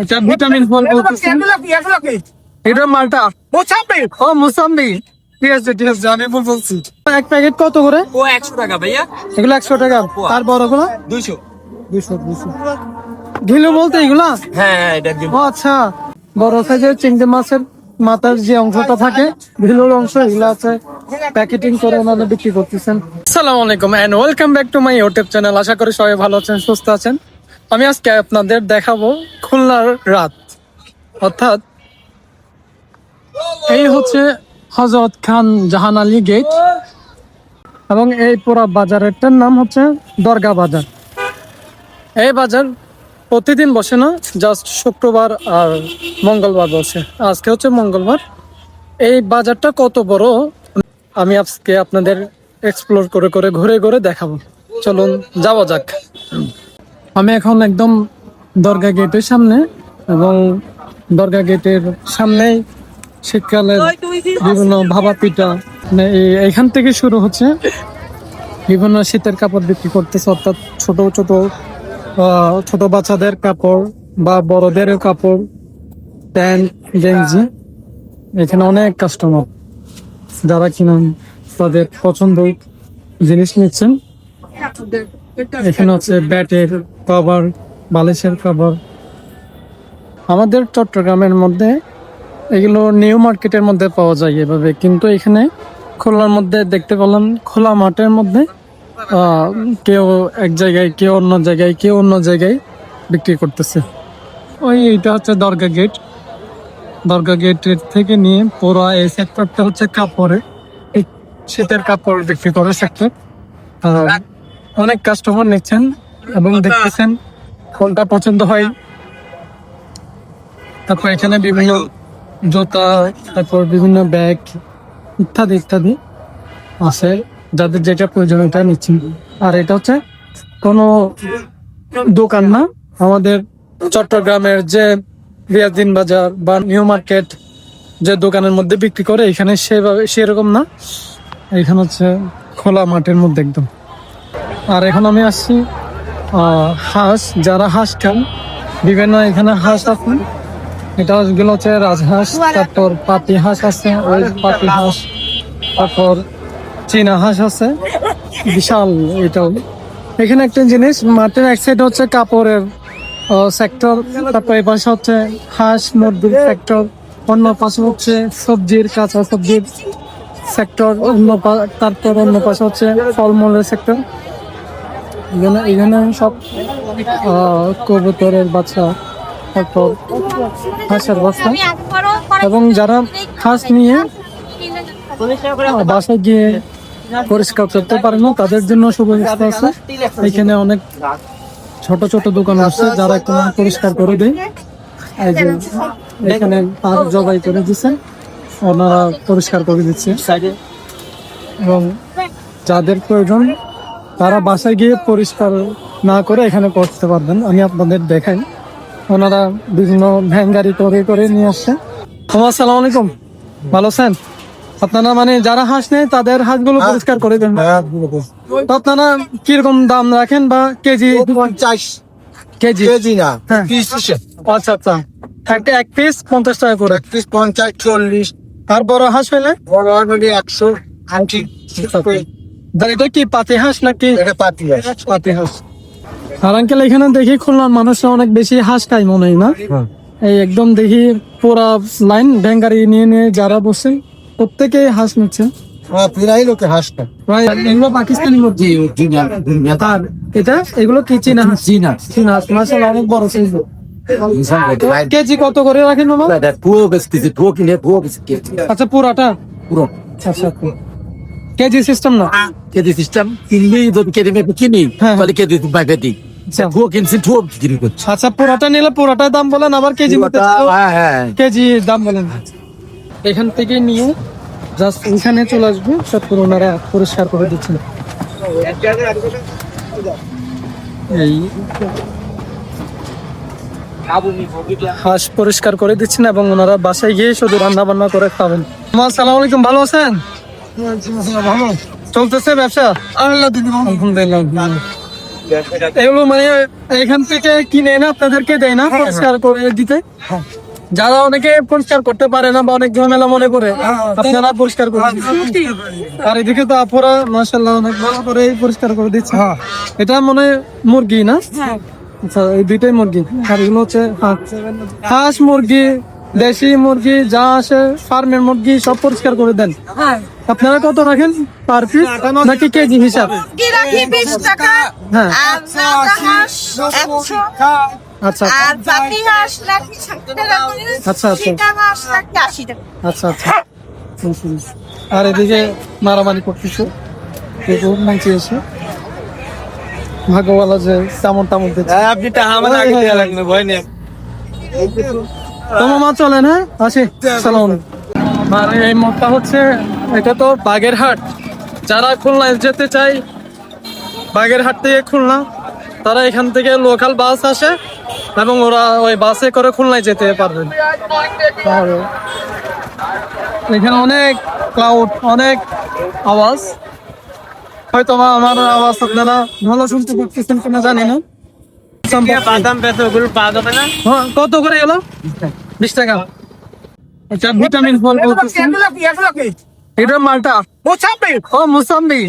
আচ্ছা ভিটামিন ফল বলতেছেন এটা মালটা। ও মুসাম্বি ঠিক আছে ঠিক আছে আমি ভুল বলছি। এক প্যাকেট কত করে? ও একশো টাকা ভাইয়া। এগুলো একশো টাকা। আর বড়গুলো দুইশো। দুশো দুশো ঘিলু বলতে এগুলা? হ্যাঁ হ্যাঁ এটা ও আচ্ছা। বড় সাইজের চিংড়ি মাছের মাথার যে অংশটা থাকে ভিলোর অংশ এগুলো আছে। প্যাকেটিং করে ওনারা বিক্রি করতেছেন। আসসালামু আলাইকুম and welcome back to my YouTube channel আশা করি সবাই ভালো আছেন সুস্থ আছেন। আমি আজকে আপনাদের দেখাবো খুলনার রাত। অর্থাৎ এই হচ্ছে হজরত খান জাহান আলী গেট এবং এই পুরা বাজারেরটার নাম হচ্ছে দরগা বাজার। এই বাজার প্রতিদিন বসে না জাস্ট শুক্রবার আর মঙ্গলবার বসে। আজকে হচ্ছে মঙ্গলবার। এই বাজারটা কত বড়, আমি আজকে আপনাদের এক্সপ্লোর করে করে ঘুরে ঘুরে দেখাবো। চলুন, যাওয়া যাক। আমি এখন একদম দরগা গেটের সামনে এবং দরগা গেটের সামনেই শীতকালের বিভিন্ন ভাবা পিঠা মানে এইখান থেকে শুরু হচ্ছে। বিভিন্ন শীতের কাপড় বিক্রি করতেছে অর্থাৎ ছোট ছোট ছোট বাচ্চাদের কাপড় বা বড়দের কাপড় প্যান্ট গেঞ্জি। এখানে অনেক কাস্টমার যারা কিনা তাদের পছন্দ জিনিস নিচ্ছেন। এখানে হচ্ছে ব্যাটের কভার বালিশের কভার আমাদের চট্টগ্রামের মধ্যে এগুলো নিউ মার্কেটের মধ্যে পাওয়া যায় এভাবে। কিন্তু এখানে খোলার মধ্যে দেখতে পেলাম, খোলা মাঠের মধ্যে কেউ এক জায়গায়, কেউ অন্য জায়গায়, কেউ অন্য জায়গায় বিক্রি করতেছে। ওই এটা হচ্ছে দরগা গেট দরগা গেটের থেকে নিয়ে পুরো এই সেক্টরটা হচ্ছে কাপড়ের এই শীতের কাপড় বিক্রি করে সেক্টর অনেক কাস্টমার নিচ্ছেন। এবং দেখতেছেন কোনটা পছন্দ হয়। তারপর এখানে বিভিন্ন জুতা, তারপর বিভিন্ন ব্যাগ ইত্যাদি ইত্যাদি আছে। যাদের যেটা প্রয়োজন ওটা নিচ্ছেন। আর এটা হচ্ছে কোনো দোকান না। আমাদের চট্টগ্রামের যে রিয়াদিন বাজার বা নিউ মার্কেট যে দোকানের মধ্যে বিক্রি করে, এখানে সেভাবে সেরকম না। এখানে হচ্ছে খোলা মাঠের মধ্যে একদম। আর এখন আমি আসছি হাঁস, যারা হাঁস খান, বিভিন্ন এখানে হাঁস আছে। এটা হাঁসগুলো হচ্ছে রাজহাঁস, তারপর পাতি হাঁস আছে, ওই পাতি হাঁস, তারপর চীনা হাঁস আছে। বিশাল এটাও। এখানে একটা জিনিস মাঠের এক সাইড হচ্ছে কাপড়ের সেক্টর তারপর এই পাশে হচ্ছে হাঁস, মুরগির সেক্টর অন্য পাশে হচ্ছে সবজির কাঁচা সবজির সেক্টর অন্য তারপর অন্য পাশে হচ্ছে ফলমূলের সেক্টর এখানে এখানে সব কবুতরের বাচ্চা তারপর হাঁসের বাচ্চা। এবং যারা হাঁস নিয়ে বাসায় গিয়ে পরিষ্কার করতে পারে না, তাদের জন্য সুব্যবস্থা আছে। এখানে অনেক ছোট ছোট দোকান আছে, যারা পরিষ্কার করে দেয়। এখানে পাঁচ জবাই করে দিচ্ছে ওনারা পরিষ্কার করে দিচ্ছে। এবং যাদের প্রয়োজন তারা বাসায় গিয়ে পরিষ্কার না করে এখানে করতে পারবেন। আমি আপনাদের দেখাই। ওনারা বিভিন্ন ভ্যান গাড়ি করে করে নিয়ে আসছে। আসসালামু আলাইকুম। ভালো আছেন? আপনারা মানে যারা হাঁস নেয় তাদের হাঁসগুলো পরিষ্কার করে দেন। তো আপনারা কীরকম দাম রাখেন বা কেজি? পঞ্চাশ। কেজি? কেজি না হ্যাঁ। আচ্ছা আচ্ছা। একটা এক পিস পঞ্চাশ টাকা করে। এক পিস পঞ্চাশ চল্লিশ। আর বড় হাঁস হইলে বড় হলে একশো আশি আর এটা কি পাতি হাঁস নাকি? এটা পাতি আছে পাতি হাঁস। আর আঙ্কেল এখানে দেখি খুলনার মানুষরা অনেক বেশি হাঁস খায় মনে হয় না? এই একদম দেখি পুরা লাইন ভ্যাঙ্গারি নিয়ে নিয়ে যারা বসে প্রত্যেকে হাঁস নিচ্ছে। হ্যাঁ প্রায় লোকে হাসটা প্রায় এগুলো পাকিস্তানি মুরগি এটা? এগুলো কি চীনা হাঁস? চীনা। চীনা হাঁস। মাসাল্লাহ অনেক বড় সাইজ কেজি কত করে রাখেন মামা পুরো বেচতেছে পুরো কিনে পুরো আচ্ছা পুরাটা? পুরো। আচ্ছা আচ্ছা। কেজি সিস্টেম না? কেজি সিস্টেম কিনবি যদি কেজি মেপে কিনি হ্যাঁ। তাহলে কেজি পাই পেটি আচ্ছা। পুরো কিনছি পুরো বিক্রি করছি। আচ্ছা পুরাটা নিলে পুরাটার দাম বলেন আবার কেজি মতো হ্যাঁ হ্যাঁ। কেজি দাম বলেন। এখান থেকে নিয়ে জাস্ট এখানে চলে আসবে সত্তর ওনারা পরিষ্কার করে দিচ্ছেন। এই। হাঁস পরিষ্কার করে দিচ্ছেন এবং ওনারা বাসায় গিয়ে শুধু রান্না বান্না করে খাবেন। আসসালামু আলাইকুম ভালো আছেন? চলতেছে ব্যবসা? আল্লাহ দিদি আলহামদুলিল্লাহ। এগুলো মানে এখান থেকে কিনে না আপনাদেরকে দেয় না পরিষ্কার করে দিতে? যারা অনেকে পরিষ্কার করতে পারে না বা অনেক ঝামেলা মনে করে আপনারা পরিষ্কার করে আর এদিকে তো আপুরা মাসাল্লাহ অনেক ভালো করে পরিষ্কার করে দিচ্ছে। এটা মনে হয় মুরগি না? আচ্ছা এই দুইটাই মুরগি। আর এগুলো হচ্ছে হাঁস। হাঁস মুরগি দেশি মুরগি যা আসে ফার্মের মুরগি সব পরিষ্কার করে দেন। আপনারা কত রাখেন পার পিস নাকি কেজি হিসাব? কি রাখি বিশ টাকা হ্যাঁ। আচ্ছা আচ্ছা, আচ্ছা। টাকা আচ্ছা আচ্ছা। আর এদিকে মারামারি করতেছে। কেউ নাচি এসে ভাগ্যওয়ালা যে তেমন তেমন আপনি টাকা আমার আগে দেওয়া লাগবে ভয় নেই। তোমার মা চলে না আসি। সালাম। আর এই মতটা হচ্ছে এটা তো বাগেরহাট। যারা খুলনায় যেতে চায় বাগেরহাট থেকে খুলনা তারা এখান থেকে লোকাল বাস আসে এবং ওরা ওই বাসে করে খুলনায় যেতে পারবেন এখানে অনেক ক্লাউড অনেক আওয়াজ। হয়তো আমার আওয়াজ আপনারা ভালো শুনতে পাচ্ছেন কিনা জানি না। বাদাম পেতে ওগুলো পাওয়া যাবে না? হ্যাঁ, কত করে গেল বিশ টাকা। আচ্ছা ভিটামিন ফল এটা মালটা। ও মোসাম্বি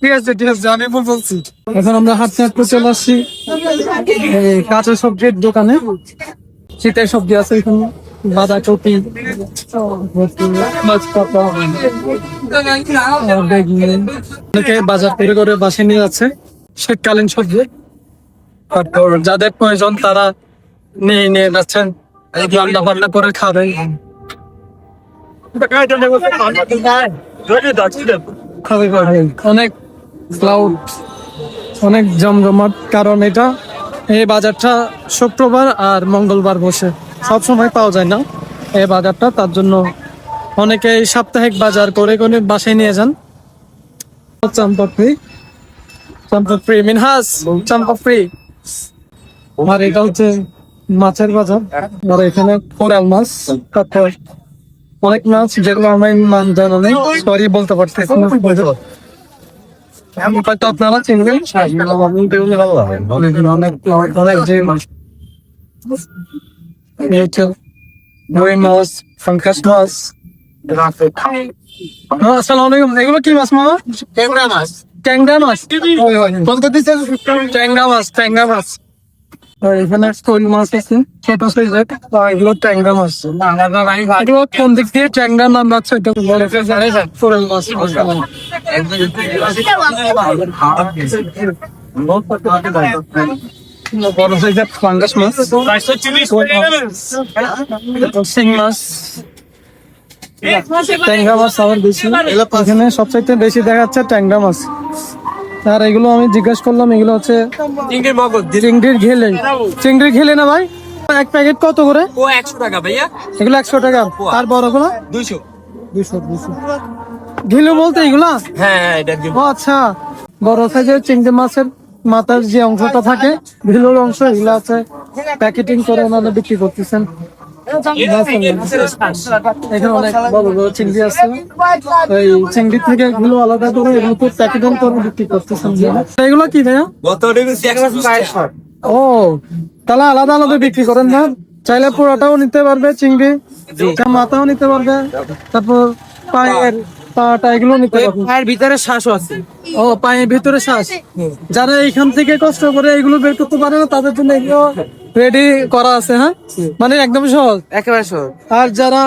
ঠিক আছে ঠিক আছে আমি ভুল বলছি। এখন আমরা হাঁটতে হাঁটতে চলে আসছি। কাঁচা সবজির দোকানে। শীতের সবজি আছে এখানে। বাঁধাকপি অনেকে বাজার করে করে বাসে নিয়ে যাচ্ছে শীতকালীন সবজি। তারপর যাদের প্রয়োজন তারা নিয়ে নিয়ে যাচ্ছেন। অনেক জমজমাট, কারণ এটা এই বাজারটা শুক্রবার আর মঙ্গলবার বসে। সব সময় পাওয়া যায় না এই বাজারটা, তার জন্য অনেকে সাপ্তাহিক বাজার করে করে বাসায় নিয়ে যান। চাম্পাফ্রি চাম্পাফ্রি, মিনহাস, চাম্পাফ্রি। আর এটা হচ্ছে মাছের বাজার। আর এখানে কোরাল মাছ তারপর অনেক মাছ যেগুলো আমার মান জানা নেই সরি বলতে পারতেছি না। হয়তো আপনারা চিনবেন। অনেক অনেক যে মাছ। রুই মাছ ফাঙ্কাস মাছ। হ্যাঁ, আসসালামু আলাইকুম। এগুলো কি মাছ মামা? ট্যাংরা মাছ। ট্যাংরা মাছ ট্যাংরা মাছ। এখানে শোল মাছ আছে, ছোট সাইজের। আর এগুলো ট্যাংরা মাছ। এগুলো কোন দিক দিয়ে ট্যাংরা নাম রাখছে এটা শোল বড় সাইজের ফাঙ্গাস মাছ। শিং মাছ। ট্যাংরা মাছ আমার বেশি। এখানে সবচাইতে বেশি দেখা যাচ্ছে ট্যাংরা মাছ। আর এগুলো আমি জিজ্ঞেস করলাম এগুলো হচ্ছে চিংড়ির মগজ। চিংড়ির ঘেলে। চিংড়ির ঘেলে না ভাই? এক প্যাকেট কত করে? ও একশো টাকা ভাইয়া। এগুলো একশো টাকা। আর বড়গুলো দুইশো। দুশো দুশো ঘিলু বলতে এগুলা? হ্যাঁ হ্যাঁ এটা আচ্ছা। বড় সাইজের চিংড়ি মাছের মাথার যে অংশটা থাকে ভিলোর অংশ এগুলো আছে প্যাকেটিং করে ওনারা বিক্রি করতেছেন। এখানে অনেক বড় বড় চিংড়ি আছে। ওই চিংড়ি থেকে এগুলো আলাদা করে এগুলো প্যাকেটিং করে বিক্রি করতেছেন এগুলো কি ভাইয়া? গত রেগুছি একশো ও তাহলে আলাদা আলাদা বিক্রি করেন না। চাইলে পুরোটাও নিতে পারবে চিংড়ি মাথাও নিতে পারবে। তারপর পায়ের পাটা এগুলো নিতে পারবে। পায়ের ভিতরে শ্বাসও আছে। ও পায়ের ভিতরে শ্বাস যারা এখান থেকে কষ্ট করে এগুলো বের করতে পারে না তাদের জন্য এগুলো রেডি করা আছে হ্যাঁ? মানে একদম সহজ। একেবারে সহজ। আর যারা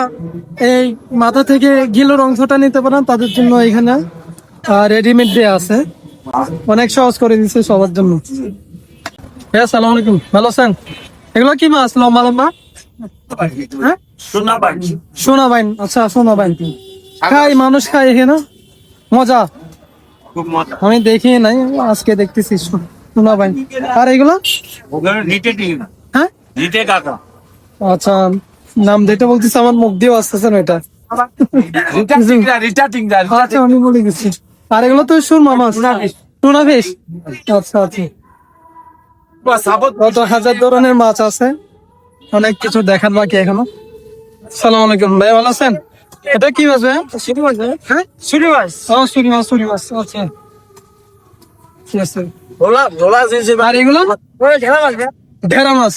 এই মাথা থেকে গিলোর অংশটা নিতে পারেন তাদের জন্য এখানে রেডিমেড দেয়া আছে। অনেক সহজ করে দিচ্ছে সবার জন্য। হ্যাঁ সালাম আলাইকুম। ভালো আছেন? এগুলো কি মাছ? লম্বা লম্বা? হ্যাঁ? সোনা বাইন আচ্ছা সোনা বাইন খাই মানুষ খাই এখানে। মজা। আমি দেখি নাই আজকে দেখতেছি সোনা বাইন আর এগুলো? রিটে কাকা। আচ্ছা নাম যেটা বলতেছে আমার মুখ দিয়েও আসতেছে না এটা। রিটা টিংরা রিটা টিংরা আচ্ছা আমি বলে গেছি আর এগুলো তো সুরমা মাছ। টুনা ফিশ আচ্ছা আচ্ছা। কত হাজার ধরনের মাছ আছে? অনেক কিছু দেখার বাকি এখনও। সালাম আলাইকুম। ভাই ভালো আছেন? এটা কি মাছ ভাই? মাছ হ্যাঁ? সুরি মাছ। ও শুরি মাছ শুরি মাছ। আচ্ছা। ঠিক আছে। আর এগুলো? ঢেরা মাছ।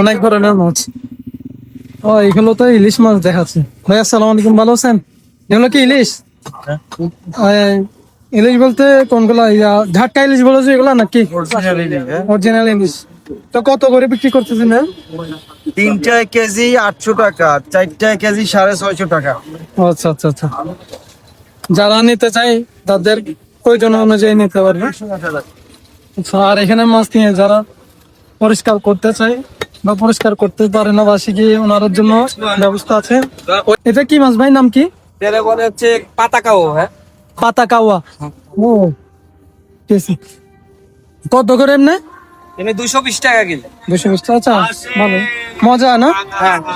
অনেক ধরনের মাছ। ও এগুলো তো ইলিশ মাছ দেখাচ্ছে। ভাই আসসালামু আলাইকুম ভালো আছেন? এগুলো কি ইলিশ? ইলিশ বলতে কোনগুলো? ঝাটকা ইলিশ বলে যে এগুলো নাকি? অরিজিনাল ইলিশ তো কত করে বিক্রি করতেছেন হ্যাঁ? তিনটায় কেজি আটশো টাকা চারটায় কেজি সাড়ে ছয়শো টাকা। আচ্ছা আচ্ছা আচ্ছা। যারা নিতে চাই তাদের প্রয়োজন অনুযায়ী নিতে পারবে। আর এখানে মাছ নিয়ে যারা পরিষ্কার করতে চায় বা পরিষ্কার করতে পারে না বাসি শিখে ওনার জন্য ব্যবস্থা আছে? এটা কি মাছ ভাই নাম কি? হচ্ছে পাতা কাওয়া হ্যাঁ। পাতা কাওয়া ও ঠিক কত করে এমনি? এমনি দুশো বিশ টাকা কিলো। দুশো বিশ টাকা আচ্ছা ভালো। মজা না?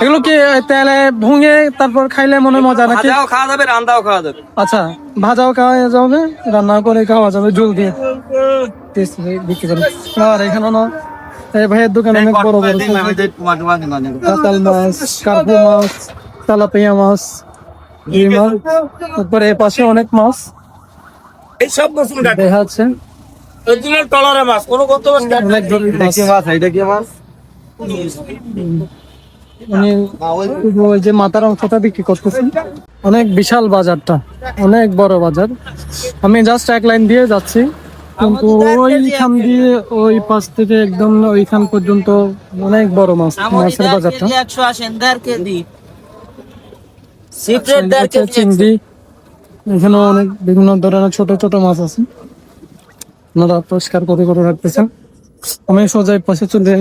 এগুলো কি তেলে ভুঙে তারপর খাইলে মনে হয় মজা নাকি? ভাজাও খাওয়া যাবে রান্দাও খাওয়া যাবে। আচ্ছা ভাজাও খাওয়া যাবে রান্না করে খাওয়া যাবে জল দিয়ে। বিক্রি করে। আর এখানে না এই ভাইয়ের দোকানে অনেক বড় বড় কাতাল মাছ কার্পু মাছ তেলাপিয়া মাছ তারপরে এ পাশে অনেক মাছ। এই সব বস্তু দেখা যাচ্ছে। অরিজিনাল টলারে মাছ কোনো কত অনেক মাছ। মাছ এটা কি মাছ? ওই যে মাথার অংশটা বিক্রি করতেছেন অনেক বিশাল বাজারটা অনেক বড় বাজার। আমি জাস্ট এক লাইন দিয়ে যাচ্ছি। কিন্তু ওইখান দিয়ে ওই পাশ থেকে একদম ওইখান পর্যন্ত অনেক বড় মাছ মাছের বাজারটা। চিংড়ি। এখানে অনেক বিভিন্ন ধরনের ছোট ছোট মাছ আছে। ওনারা পরিষ্কার করে করে রাখতেছেন। আমি সোজাই পাশে চলে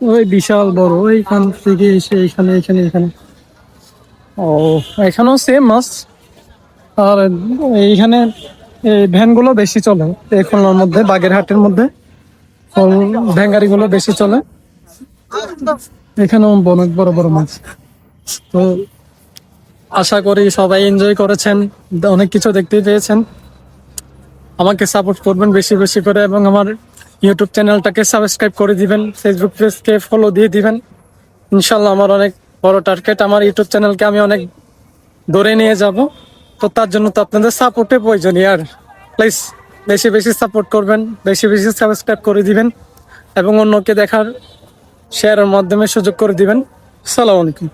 ওই বিশাল বড় ওইখান থেকে এসে এখানে এখানে এখানে। ও, এখানেও সেম মাছ। আর এইখানে এই ভ্যানগুলো বেশি চলে, এই খুলনার মধ্যে, বাগেরহাটের মধ্যে। ভ্যাঙ্গারি গুলো বেশি চলে। এখানেও অনেক বড় বড় মাছ। তো আশা করি সবাই এনজয় করেছেন, অনেক কিছু দেখতে পেয়েছেন। আমাকে সাপোর্ট করবেন বেশি বেশি করে এবং আমার ইউটিউব চ্যানেলটাকে সাবস্ক্রাইব করে দিবেন ফেসবুক পেজকে ফলো দিয়ে দিবেন। ইনশাল্লাহ আমার অনেক বড় টার্গেট আমার ইউটিউব চ্যানেলকে আমি অনেক ধরে নিয়ে যাব। তো তার জন্য তো আপনাদের সাপোর্টে প্রয়োজন আর প্লিজ বেশি বেশি সাপোর্ট করবেন, বেশি বেশি সাবস্ক্রাইব করে দিবেন এবং অন্যকে দেখার শেয়ারের মাধ্যমে সুযোগ করে দিবেন। সালাম আলাইকুম।